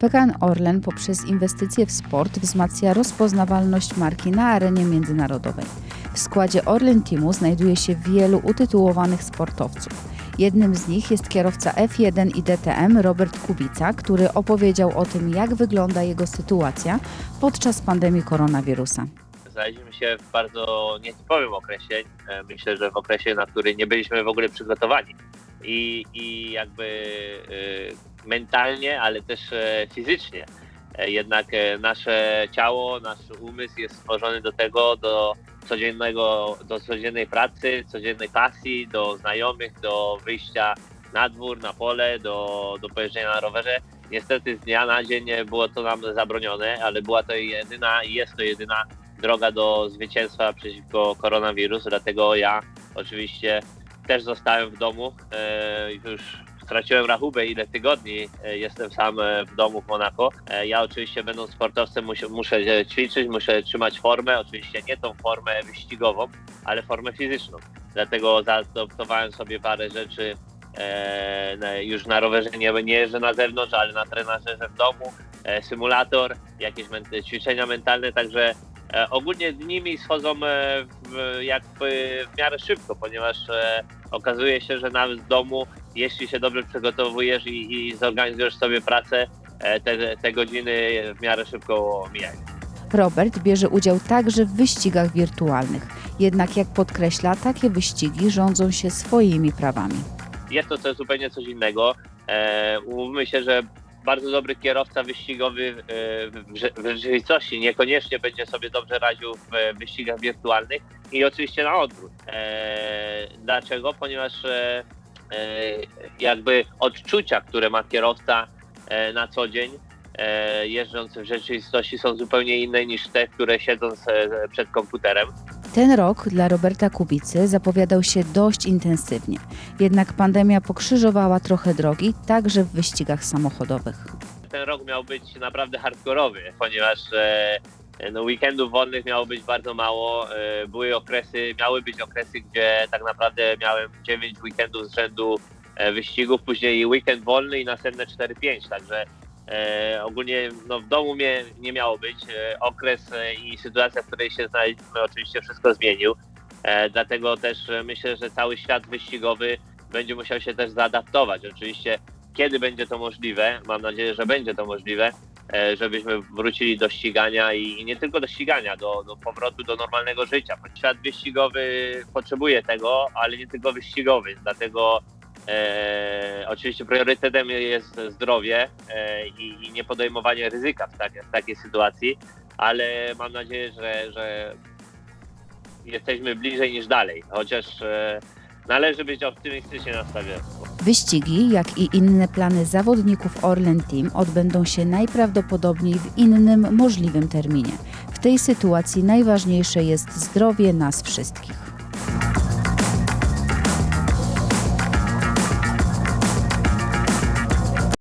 PKN Orlen poprzez inwestycje w sport wzmacnia rozpoznawalność marki na arenie międzynarodowej. W składzie Orlen Teamu znajduje się wielu utytułowanych sportowców. Jednym z nich jest kierowca F1 i DTM Robert Kubica, który opowiedział o tym, jak wygląda jego sytuacja podczas pandemii koronawirusa. Znaleźliśmy się w bardzo nietypowym okresie. E, Myślę, że w okresie, na który nie byliśmy w ogóle przygotowani. I, i jakby e, mentalnie, ale też e, fizycznie. E, Jednak e, nasze ciało, nasz umysł jest stworzony do tego, do codziennego, do codziennej pracy, codziennej pasji, do znajomych, do wyjścia na dwór, na pole, do, do pojeżdżenia na rowerze. Niestety z dnia na dzień było to nam zabronione, ale była to jedyna i jest to jedyna droga do zwycięstwa przeciwko koronawirusu, dlatego ja oczywiście też zostałem w domu. E, już straciłem rachubę, ile tygodni e, jestem sam e, w domu w Monako. Ja oczywiście będąc sportowcem muszę, muszę ćwiczyć, muszę trzymać formę, oczywiście nie tą formę wyścigową, ale formę fizyczną. Dlatego zaadoptowałem sobie parę rzeczy już na rowerze nie, nie jeżdżę na zewnątrz, ale na trenażerze w domu, symulator, jakieś ćwiczenia mentalne, także ogólnie dni mi schodzą e, w, miarę szybko, ponieważ okazuje się, że nawet w domu, jeśli się dobrze przygotowujesz i, i zorganizujesz sobie pracę, e, te, te godziny w miarę szybko mijają. Robert bierze udział także w wyścigach wirtualnych. Jednak jak podkreśla, takie wyścigi rządzą się swoimi prawami. Jest to coś zupełnie coś innego. E, umówmy się, że bardzo dobry kierowca wyścigowy e, w rzeczywistości niekoniecznie będzie sobie dobrze radził w e, wyścigach wirtualnych i oczywiście na odwrót. Dlaczego? Ponieważ e, e, jakby odczucia, które ma kierowca e, na co dzień, jeżdżąc w rzeczywistości są zupełnie inne niż te, które siedząc przed komputerem. Ten rok dla Roberta Kubicy zapowiadał się dość intensywnie. Jednak pandemia pokrzyżowała trochę drogi, także w wyścigach samochodowych. ten rok miał być naprawdę hardkorowy, ponieważ no, weekendów wolnych miało być bardzo mało. E, były okresy, miały być okresy, gdzie tak naprawdę miałem 9 weekendów z rzędu e, wyścigów, później weekend wolny i następne 4-5, także e, ogólnie no, w domu mnie nie miało być. E, okres e, i sytuacja, w której się znaleźliśmy, oczywiście wszystko zmienił. E, dlatego też e, myślę, że cały świat wyścigowy będzie musiał się też zaadaptować. Oczywiście kiedy będzie to możliwe, mam nadzieję, że będzie to możliwe, e, żebyśmy wrócili do ścigania i nie tylko do ścigania, do, do powrotu do normalnego życia. Świat wyścigowy potrzebuje tego, ale nie tylko wyścigowy, dlatego e, oczywiście priorytetem jest zdrowie e, i, i nie podejmowanie ryzyka w, tak, w takiej sytuacji, ale mam nadzieję, że, że jesteśmy bliżej niż dalej, chociaż e, należy być optymistycznie nastawionym. Wyścigi, jak i inne plany zawodników Orlen Team odbędą się najprawdopodobniej w innym możliwym terminie. W tej sytuacji najważniejsze jest zdrowie nas wszystkich.